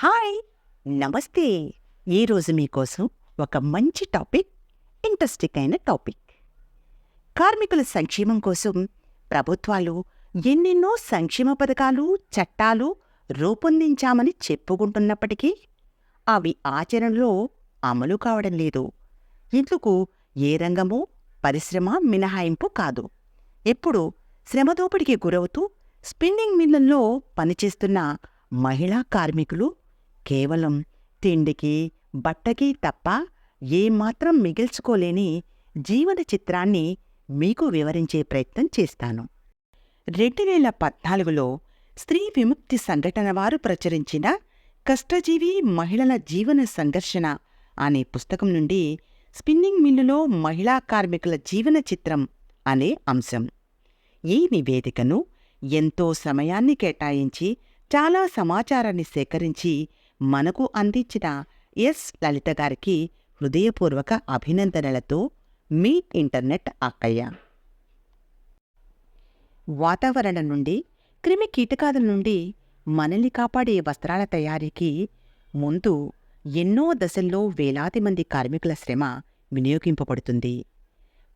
Hi నమస్తే. ఈరోజు మీకోసం ఒక మంచి టాపిక్ ఇంట్రెస్టింగ్ అయిన టాపిక్. కార్మికుల సంక్షేమం కోసం ప్రభుత్వాలు ఎన్నెన్నో సంక్షేమ పథకాలు చట్టాలు రూపొందించామని చెప్పుకుంటున్నప్పటికీ అవి ఆచరణలో అమలు కావడం లేదు. ఇందుకు ఏ రంగమో పరిశ్రమ మినహాయింపు కాదు. ఎప్పుడు శ్రమదోపిడికి గురవుతూ స్పిన్నింగ్ మిల్లల్లో పనిచేస్తున్న మహిళా కార్మికులు కేవలం తిండికి బట్టకి తప్ప ఏమాత్రం మిగిల్చుకోలేని జీవన చిత్రాన్ని మీకు వివరించే ప్రయత్నం చేస్తాను. రెండు వేల పద్నాలుగులో స్త్రీ విముక్తి సంఘటన వారు ప్రచురించిన కష్టజీవి మహిళల జీవన సంఘర్షణ అనే పుస్తకం నుండి స్పిన్నింగ్ మిల్లులో మహిళా కార్మికుల జీవన చిత్రం అనే అంశం. ఈ నివేదికను ఎంతో సమయాన్ని కేటాయించి చాలా సమాచారాన్ని సేకరించి మనకు అందించిన ఎస్. లలిత గారికి హృదయపూర్వక అభినందనలతో మీ ఇంటర్నెట్ అక్కయ్య వాతావరణం నుండి క్రిమి కీటకాదుల నుండి మనల్ని కాపాడే వస్త్రాల తయారీకి ముందు ఎన్నో దశల్లో వేలాది మంది కార్మికుల శ్రమ వినియోగింపబడుతుంది.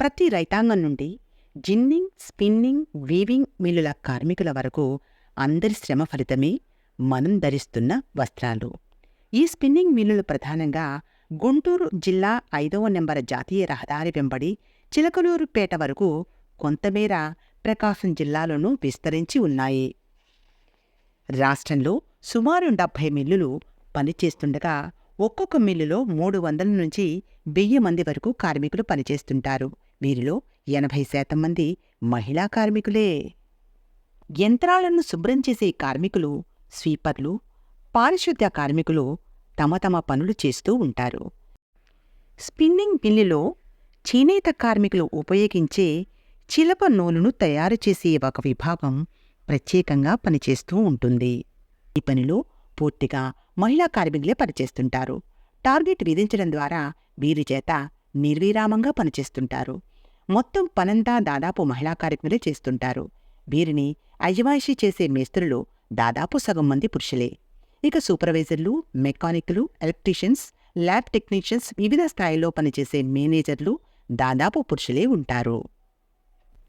ప్రతి రైతాంగం నుండి జిన్నింగ్ స్పిన్నింగ్ వీవింగ్ మిల్లుల కార్మికుల వరకు అందరి శ్రమ ఫలితమే మనం ధరిస్తున్న వస్త్రాలు. ఈ స్పిన్నింగ్ మిల్లులు ప్రధానంగా గుంటూరు జిల్లా ఐదవ నెంబర్ జాతీయ రహదారి వెంబడి చిలకలూరుపేట వరకు కొంతమేర ప్రకాశం జిల్లాలోనూ విస్తరించి ఉన్నాయి. రాష్ట్రంలో సుమారు డెబ్భై మిల్లులు పనిచేస్తుండగా ఒక్కొక్క మిల్లులో మూడు వందల నుంచి వెయ్యి మంది వరకు కార్మికులు పనిచేస్తుంటారు. వీరిలో ఎనభై శాతం మంది మహిళా కార్మికులే. యంత్రాలను శుభ్రం చేసే కార్మికులు స్వీపర్లు పారిశుద్ధ్య కార్మికులు తమ తమ పనులు చేస్తూ ఉంటారు. స్పిన్నింగ్ మిల్లులో చేనేత కార్మికులు ఉపయోగించే చిలప నూలును తయారు చేసే ఒక విభాగం ప్రత్యేకంగా పనిచేస్తూ ఉంటుంది. ఈ పనిలో పూర్తిగా మహిళా కార్మికులే పనిచేస్తుంటారు. టార్గెట్ విధించడం ద్వారా వీరి చేత నిర్విరామంగా పనిచేస్తుంటారు. మొత్తం పనంతా దాదాపు మహిళా కార్మికులే చేస్తుంటారు. వీరిని అజమాయిషీ చేసే మేస్త్రులు దాదాపు సగం మంది పురుషులే. ఇక సూపర్వైజర్లు మెకానిక్లు ఎలక్ట్రీషియన్స్ ల్యాబ్ టెక్నీషియన్స్ వివిధ స్థాయిలో పనిచేసే మేనేజర్లు దాదాపు పురుషులే ఉంటారు.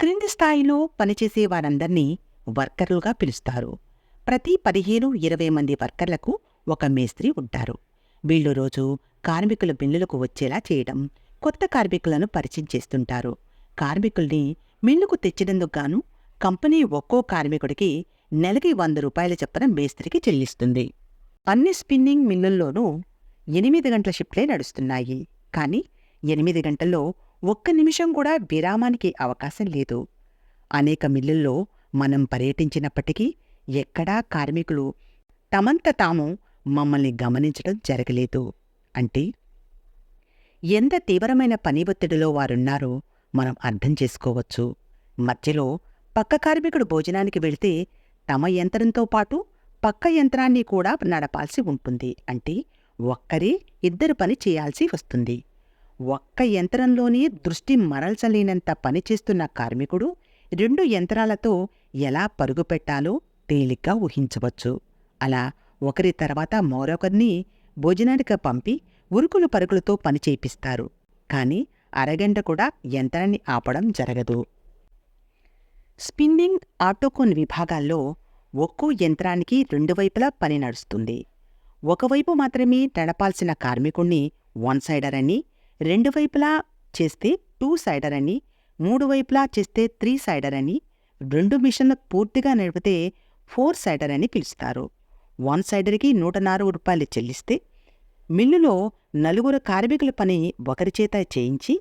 క్రింది స్థాయిలో పనిచేసే వారందర్నీ వర్కర్లుగా పిలుస్తారు. ప్రతి పదిహేను ఇరవై మంది వర్కర్లకు ఒక మేస్త్రి ఉంటారు. వీళ్ళు రోజు కార్మికుల బిల్లులకు వచ్చేలా చేయడం కొత్త కార్మికులను పరిచయం చేస్తుంటారు. కార్మికుల్ని మిల్లుకు తెచ్చినందుకు గాను కంపెనీ ఒక్కో కార్మికుడికి నెలకి వంద రూపాయల చొప్పున మేస్త్రికి చెల్లిస్తుంది. అన్ని స్పిన్నింగ్ మిల్లుల్లోనూ ఎనిమిది గంటల షిఫ్ట్లే నడుస్తున్నాయి. కానీ ఎనిమిది గంటల్లో ఒక్క నిమిషం కూడా విరామానికి అవకాశం లేదు. అనేక మిల్లుల్లో మనం పర్యటించినప్పటికీ ఎక్కడా కార్మికులు తమంత తాము మమ్మల్ని గమనించడం జరగలేదు. అంటే ఎంత తీవ్రమైన పని ఒత్తిడిలో వారున్నారో మనం అర్థం చేసుకోవచ్చు. మధ్యలో పక్క కార్మికుడు భోజనానికి వెళితే తమ యంత్రంతో పాటు పక్క యంత్రాన్ని కూడా నడపాల్సి ఉంటుంది. అంటే ఒక్కరే ఇద్దరు పని చేయాల్సి వస్తుంది. ఒక్క యంత్రంలోనే దృష్టి మరల్చలేనంత పనిచేస్తున్న కార్మికుడు రెండు యంత్రాలతో ఎలా పరుగు పెట్టాలో తేలిగ్గా ఊహించవచ్చు. అలా ఒకరి తర్వాత మరొకరిని భోజనానికి పంపి ఉరుకులు పరుగులతో పని చేపిస్తారు. కానీ అరగంట కూడా యంత్రాన్ని ఆపడం జరగదు. స్పిన్నింగ్ ఆటోకోన్ విభాగాల్లో ఒక్కో యంత్రానికి రెండు వైపులా పని నడుస్తుంది. ఒకవైపు మాత్రమే నడపాల్సిన కార్మికుణ్ణి వన్ సైడర్ అని రెండు వైపులా చేస్తే టూ సైడర్ అని మూడు వైపులా చేస్తే త్రీ సైడర్ అని రెండు మిషన్లు పూర్తిగా నడిపితే ఫోర్ సైడర్ అని పిలుస్తారు. వన్ సైడర్కి నూట నాలుగు రూపాయలు చెల్లిస్తే మిల్లులో నలుగురు కార్మికుల పని ఒకరి చేత చేయించి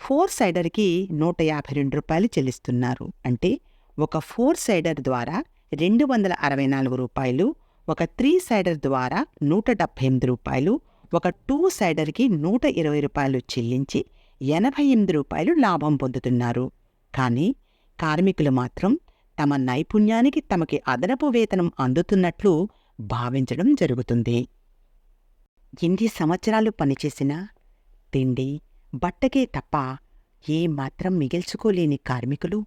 ఫోర్ సైడర్కి నూట యాభై రెండు రూపాయలు చెల్లిస్తున్నారు. అంటే ఒక ఫోర్ సైడర్ ద్వారా రెండు వందల అరవై నాలుగు రూపాయలు ఒక త్రీ సైడర్ ద్వారా నూట డెబ్భై ఎనిమిది రూపాయలు ఒక టూ సైడర్కి నూట ఇరవై రూపాయలు చెల్లించి ఎనభై ఎనిమిది రూపాయలు లాభం పొందుతున్నారు. కానీ కార్మికులు మాత్రం తమ నైపుణ్యానికి తమకి అదనపు వేతనం అందుతున్నట్లు భావించడం జరుగుతుంది. ఎన్ని సంవత్సరాలు పనిచేసినా తిండి బట్టకే తప్ప ఏ మాత్రం మిగిల్చుకోలేని కార్మికులు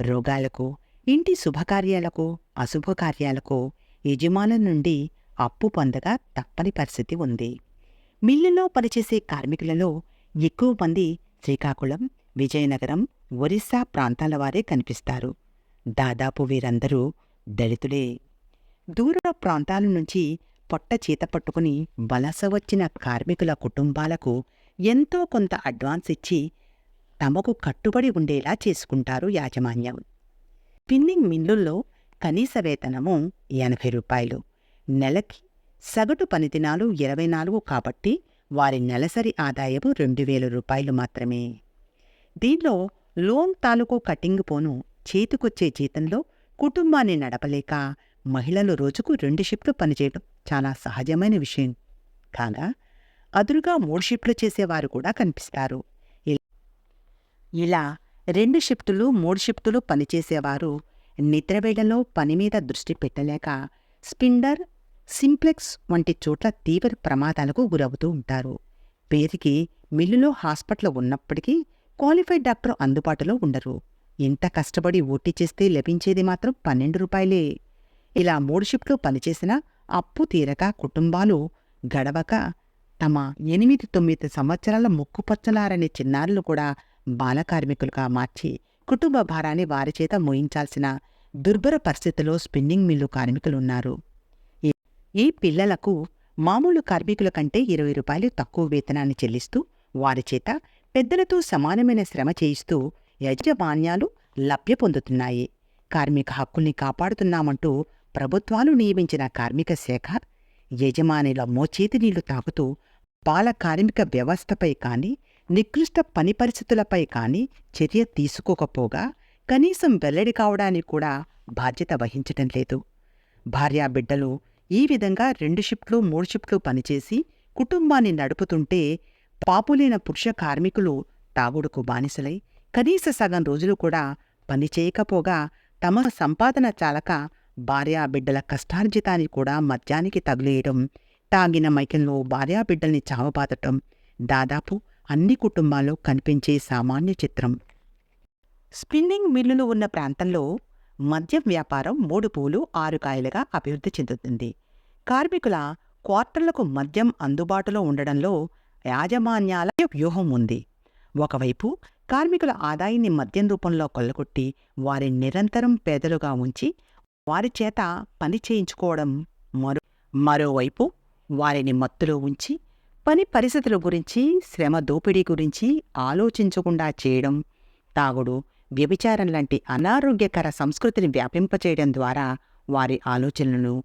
రోగాలకు ఇంటి శుభకార్యాలకు అశుభకార్యాలకు యజమానుల నుండి అప్పు పొందగా తప్పని పరిస్థితి ఉంది. మిల్లులో పనిచేసే కార్మికులలో ఎక్కువ మంది శ్రీకాకుళం విజయనగరం ఒరిస్సా ప్రాంతాల వారే కనిపిస్తారు. దాదాపు వీరందరూ దళితులే. దూర ప్రాంతాల నుంచి పొట్ట చీత పట్టుకుని వలస వచ్చిన కార్మికుల కుటుంబాలకు ఎంతో కొంత అడ్వాన్స్ ఇచ్చి తమకు కట్టుబడి ఉండేలా చేసుకుంటారు యాజమాన్యం. స్పిన్నింగ్ మిల్లుల్లో కనీస వేతనము ఎనభై రూపాయలు. నెలకి సగటు పనిదినాలు ఇరవై నాలుగు కాబట్టి వారి నెలసరి ఆదాయము రెండు వేల రూపాయలు మాత్రమే. దీనిలో లోన్ తాలూకు కటింగ్ పోను చేతికొచ్చే జీతంలో కుటుంబాన్ని నడపలేక మహిళలు రోజుకు రెండు షిఫ్ట్లు పనిచేయడం చాలా సహజమైన విషయం. కాగా అదురుగా మూడు షిఫ్ట్లు చేసేవారు కూడా కనిపిస్తారు. ఇలా రెండు షిఫ్టులు మూడు షిఫ్టులు పనిచేసేవారు నిద్రవేళలో పని మీద దృష్టి పెట్టలేక స్పిండర్ సింప్లెక్స్ వంటి చోట్ల తీవ్ర ప్రమాదాలకు గురవుతూ ఉంటారు. పేరుకి మిల్లులో హాస్పిటల్ ఉన్నప్పటికీ క్వాలిఫైడ్ డాక్టర్ అందుబాటులో ఉండరు. ఇంత కష్టపడి ఓటీ చేస్తే లభించేది మాత్రం పన్నెండు రూపాయలే. ఇలా మూడు షిఫ్ట్లు పనిచేసినా అప్పు తీరక కుటుంబాలు గడవక తమ ఎనిమిది తొమ్మిది సంవత్సరాల ముక్కుపచ్చలారని చిన్నారులు కూడా బాల కార్మికులుగా మార్చి కుటుంబ భారాన్ని వారి చేత మోయించాల్సిన దుర్భర పరిస్థితిలో స్పిన్నింగ్ మిల్లు కార్మికులున్నారు. ఈ- ఈ పిల్లలకు మామూలు కార్మికుల కంటే ఇరవై రూపాయలు తక్కువ వేతనాన్ని చెల్లిస్తూ వారి చేత పెద్దలతో సమానమైన శ్రమ చేయిస్తూ యజమాన్యాలు లభ్య పొందుతున్నాయి. కార్మిక హక్కుల్ని కాపాడుతున్నామంటూ ప్రభుత్వాలు నియమించిన కార్మిక శాఖ యజమానుల మోచేతి నీళ్ళు తాగుతూ బాల కార్మిక వ్యవస్థపై కానీ నికృష్ట పని పరిస్థితులపై కానీ చర్య తీసుకోకపోగా కనీసం వెల్లడి కావడానికి కూడా బాధ్యత వహించటం లేదు. భార్యా బిడ్డలు ఈ విధంగా రెండు షిఫ్ట్లు మూడు షిఫ్ట్లు పనిచేసి కుటుంబాన్ని నడుపుతుంటే పాపులైన పురుష కార్మికులు తాగుడుకు బానిసలై కనీస సగం రోజులు కూడా పని చేయకపోగా తమ సంపాదన చాలక భార్యా బిడ్డల కష్టార్జితాన్ని కూడా మద్యానికి తగులేయడం తాగిన మైకంలో భార్యా బిడ్డల్ని చావబాతటం దాదాపు అన్ని కుటుంబాల్లో కనిపించే సామాన్య చిత్రం. స్పిన్నింగ్ మిల్లులు ఉన్న ప్రాంతంలో మద్యం వ్యాపారం మూడు పూలు ఆరు కాయలుగా అభివృద్ధి చెందుతుంది. కార్మికుల క్వార్టర్లకు మద్యం అందుబాటులో ఉండడంలో యాజమాన్యాల వ్యూహం ఉంది. ఒకవైపు కార్మికుల ఆదాయాన్ని మద్యం రూపంలో కొల్లగొట్టి వారిని నిరంతరం పేదలుగా ఉంచి వారి చేత పని చేయించుకోవడం మరో మరోవైపు వారిని మత్తులో ఉంచి పని పరిస్థితుల గురించి శ్రమ దోపిడీ గురించి ఆలోచించకుండా చేయడం తాగుడు వ్యభిచారం లాంటి అనారోగ్యకర సంస్కృతిని వ్యాపింపచేయడం ద్వారా వారి ఆలోచనలను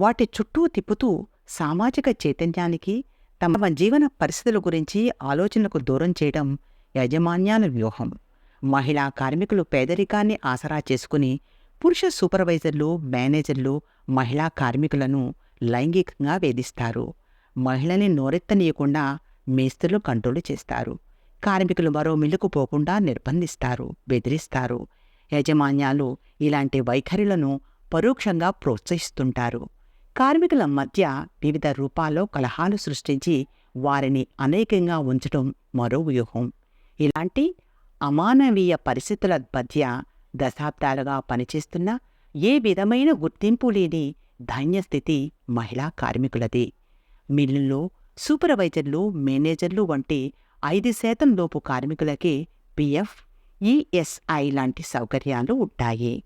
వాటి చుట్టూ తిప్పుతూ సామాజిక చైతన్యానికి తమ జీవన పరిస్థితుల గురించి ఆలోచనలకు దూరం చేయడం యజమాన్యాల వ్యూహం. మహిళా కార్మికులు పేదరికాన్ని ఆసరా చేసుకుని పురుష సూపర్వైజర్లు మేనేజర్లు మహిళా కార్మికులను లైంగికంగా వేధిస్తారు. మహిళని నోరెత్తనీయకుండా మేస్త్రులు కంట్రోలు చేస్తారు. కార్మికులు మరో మిల్లుకు పోకుండా నిర్బంధిస్తారు బెదిరిస్తారు. యజమాన్యాలు ఇలాంటి వైఖరులను పరోక్షంగా ప్రోత్సహిస్తుంటారు. కార్మికుల మధ్య వివిధ రూపాల్లో కలహాలు సృష్టించి వారిని అనేకంగా ఉంచటం మరో వ్యూహం. ఇలాంటి అమానవీయ పరిస్థితుల మధ్య దశాబ్దాలుగా పనిచేస్తున్న ఏ విధమైన గుర్తింపు లేని ధైన్యస్థితి మహిళా కార్మికులది. మిల్లుల్లో సూపర్వైజర్లు మేనేజర్లు వంటి ఐదు శాతం లోపు కార్మికులకే పిఎఫ్ ఈఎస్ఐ లాంటి సౌకర్యాలు ఉంటాయి.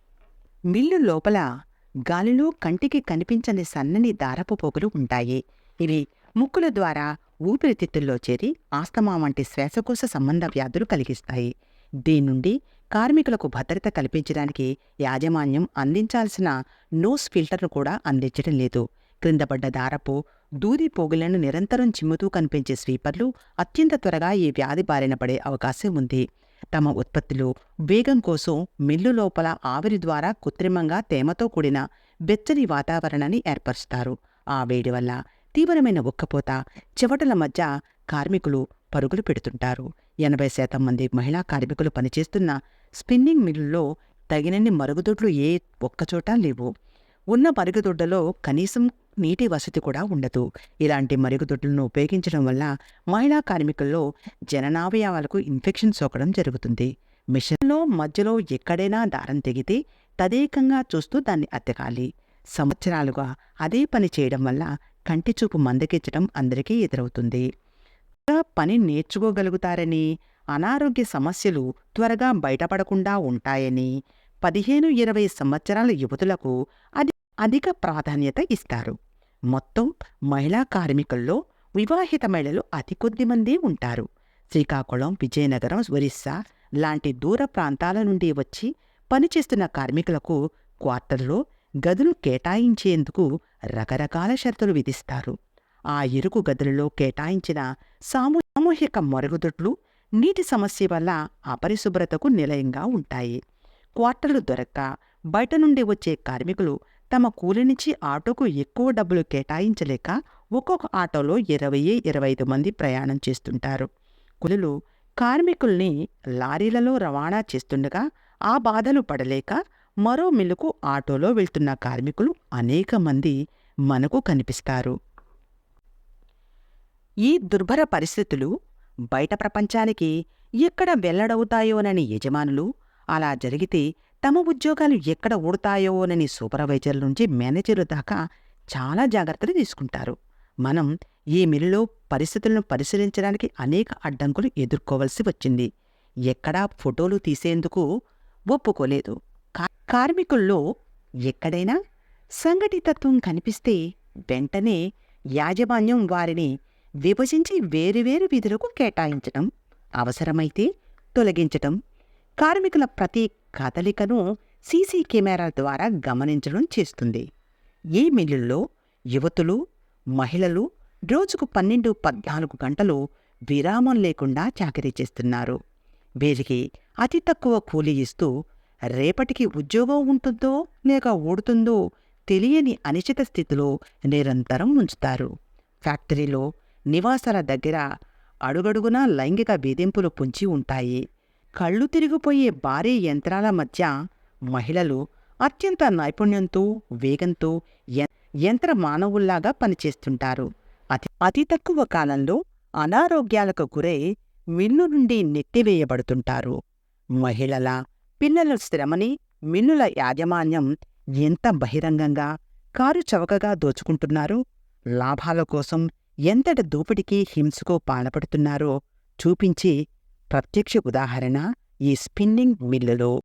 మిల్లు లోపల గాలిలో కంటికి కనిపించని సన్నని దారపు పొగలు ఉంటాయి. ఇవి ముక్కుల ద్వారా ఊపిరితిత్తుల్లో చేరి ఆస్తమా వంటి శ్వాసకోశ సంబంధ వ్యాధులు కలిగిస్తాయి. దీని నుండి కార్మికులకు భద్రత కల్పించడానికి యాజమాన్యం అందించాల్సిన నోస్ ఫిల్టర్ను కూడా అందించడం లేదు. క్రిందపడ్డ దారపు దూది పోగులను నిరంతరం చిమ్ముతూ కనిపించే స్వీపర్లు అత్యంత త్వరగా ఈ వ్యాధి బారిన పడే అవకాశం ఉంది. తమ ఉత్పత్తులు వేగం కోసం మిల్లు లోపల ఆవిరి ద్వారా కృత్రిమంగా తేమతో కూడిన వెచ్చని వాతావరణాన్ని ఏర్పరుస్తారు. ఆ వేడి వల్ల తీవ్రమైన ఉక్కపోత చెవటల మధ్య కార్మికులు పరుగులు పెడుతుంటారు. ఎనభై శాతం మంది మహిళా కార్మికులు పనిచేస్తున్న స్పిన్నింగ్ మిల్లులో తగినన్ని మరుగుదొడ్లు ఏ ఒక్కచోట లేవు. ఉన్న మరుగుదొడ్లలో కనీసం నీటి వసతి కూడా ఉండదు. ఇలాంటి మరుగుదొడ్లను ఉపయోగించడం వల్ల మహిళా కార్మికుల్లో జననావయవాలకు ఇన్ఫెక్షన్ సోకడం జరుగుతుంది. మిషన్లో మధ్యలో ఎక్కడైనా దారం తెగితే తదేకంగా చూస్తూ దాన్ని అత్తకాలి సంవత్సరాలుగా అదే పని చేయడం వల్ల కంటి చూపు మందగించడం అందరికీ ఎదురవుతుంది. పని నేర్చుకోగలుగుతారని అనారోగ్య సమస్యలు త్వరగా బయటపడకుండా ఉంటాయని పదిహేను ఇరవై సంవత్సరాల యువతులకు అది అధిక ప్రాధాన్యత ఇస్తారు. మొత్తం మహిళా కార్మికుల్లో వివాహిత మహిళలు అతి కొద్ది మంది ఉంటారు. శ్రీకాకుళం విజయనగరం ఒరిస్సా లాంటి దూర ప్రాంతాల నుండి వచ్చి పనిచేస్తున్న కార్మికులకు క్వార్టర్లో గదులు కేటాయించేందుకు రకరకాల షరతులు విధిస్తారు. ఆ ఇరుకు గదులలో కేటాయించిన సామూ సామూహిక మరుగుదొడ్లు నీటి సమస్య వల్ల అపరిశుభ్రతకు నిలయంగా ఉంటాయి. క్వార్టర్లు దొరక్క బయట నుండి వచ్చే కార్మికులు తమ కూలినిచ్చి ఆటోకు ఎక్కువ డబ్బులు కేటాయించలేక ఒక్కొక్క ఆటోలో ఇరవై ఇరవై ఐదు మంది ప్రయాణం చేస్తుంటారు. కులులు కార్మికుల్ని లారీలలో రవాణా చేస్తుండగా ఆ బాధలు పడలేక మరో మిల్లుకు ఆటోలో వెళ్తున్న కార్మికులు అనేక మంది మనకు కనిపిస్తారు. ఈ దుర్భర పరిస్థితులు బయట ప్రపంచానికి ఎక్కడ వెల్లడవుతాయోనని యజమానులు అలా జరిగితే తమ ఉద్యోగాలు ఎక్కడ ఊడతాయోనని సూపర్వైజర్ల నుంచి మేనేజర్ల దాకా చాలా జాగ్రత్తలు తీసుకుంటారు. మనం ఈ మిల్లులో పరిస్థితులను పరిశీలించడానికి అనేక అడ్డంకులు ఎదుర్కోవలసి వచ్చింది. ఎక్కడా ఫోటోలు తీసేందుకు ఒప్పుకోలేదు. కార్మికుల్లో ఎక్కడైనా సంఘటితత్వం కనిపిస్తే వెంటనే యాజమాన్యం వారిని విభజించి వేరువేరు విధులకు కేటాయించటం అవసరమైతే తొలగించటం కార్మికుల ప్రతి కదలికను సీసీ కెమెరాల ద్వారా గమనించడం చేస్తుంది. ఈ మిల్లుల్లో యువతులు మహిళలు రోజుకు పన్నెండు పద్నాలుగు గంటలు విరామం లేకుండా చాకరీ చేస్తున్నారు. వీరికి అతి తక్కువ కూలీ ఇస్తూ రేపటికి ఉద్యోగం ఉంటుందో లేక ఓడుతుందో తెలియని అనిశ్చిత స్థితిలో నిరంతరం ఉంచుతారు. ఫ్యాక్టరీలో నివాసాల దగ్గర అడుగడుగునా లైంగిక వేధింపులు పుంచి ఉంటాయి. కళ్ళు తిరిగిపోయే భారీ యంత్రాల మధ్య మహిళలు అత్యంత నైపుణ్యంతో వేగంతో యంత్ర మానవుల్లాగా పనిచేస్తుంటారు. అతి అతి తక్కువ కాలంలో అనారోగ్యాలకు గురై మిన్ను నుండి నెట్టివేయబడుతుంటారు. మహిళల పిల్లల శ్రమని మిన్నుల యాజమాన్యం ఎంత బహిరంగంగా కారు చవకగా దోచుకుంటున్నారు లాభాల కోసం ఎంతటి దూపిడికి హింసకు పాల్పడుతున్నారో చూపించి ప్రత్యక్ష ఉదాహరణ ఈ స్పిన్నింగ్ మిల్లులో